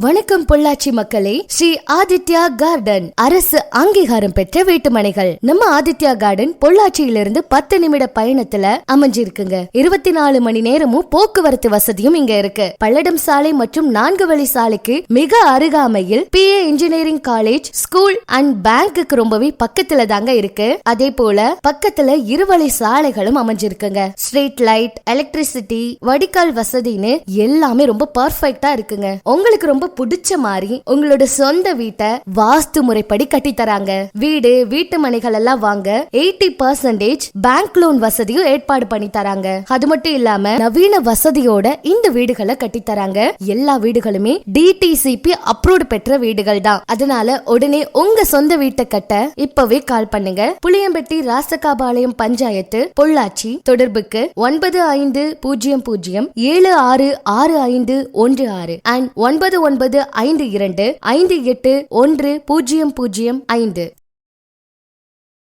வணக்கம் பொள்ளாச்சி மக்களே ஸ்ரீ ஆதித்யா கார்டன். அரசு அங்கீகாரம் பெற்ற வீட்டுமனைகள். நம்ம ஆதித்யா கார்டன் பொள்ளாச்சியிலிருந்து பத்து நிமிட பயணத்துல அமைஞ்சிருக்குங்க. இருபத்தி நாலு மணி நேரமும் போக்குவரத்து வசதியும் இங்க இருக்கு. பல்லடம் சாலை மற்றும் நான்கு வழி சாலைக்கு மிக அருகாமையில் P A engineering college school and பேங்க்குக்கு ரொம்பவே பக்கத்துல தாங்க இருக்கு. அதே போல பக்கத்துல இருவழி சாலைகளும் அமைஞ்சிருக்குங்க. ஸ்ட்ரீட் லைட் எலக்ட்ரிசிட்டி வடிகால் வசதின்னு எல்லாமே ரொம்ப பர்ஃபெக்ட்டா இருக்குங்க. உங்களுக்கு ரொம்ப பிடிச்ச மாதிரி உங்களோட சொந்த வீட்டை வாஸ்து முறைப்படி கட்டி தராங்க வீடு வீட்டு மனைகள் எல்லாம் வாங்க எயிட்டி பர்சன்டேஜ் பேங்க் லோன் வசதியும் ஏற்பாடு பண்ணி தராங்க. அது மட்டும் இல்லாம நவீன வசதியோட இந்த வீடுகளை கட்டி தராங்க எல்லா வீடுகளுமே டிடிசிபி அப்ரூவ்ட் பெற்ற வீடுகள் தான். அதனால உடனே உங்க சொந்த வீட்டை கட்ட இப்பவே கால் பண்ணுங்க. புளியம்பட்டி ராசகாபாளையம் பஞ்சாயத்து பொள்ளாச்சி தொடர்புக்கு ஒன்பது ஐந்து பூஜ்ஜியம் பூஜ்ஜியம் ஏழு ஆறு ஆறு ஐந்து ஒன்று ஆறு அண்ட் ஒன்பது ஒன்பது ஐந்து இரண்டு ஐந்து எட்டு ஒன்று பூஜ்ஜியம் பூஜ்ஜியம் ஐந்து.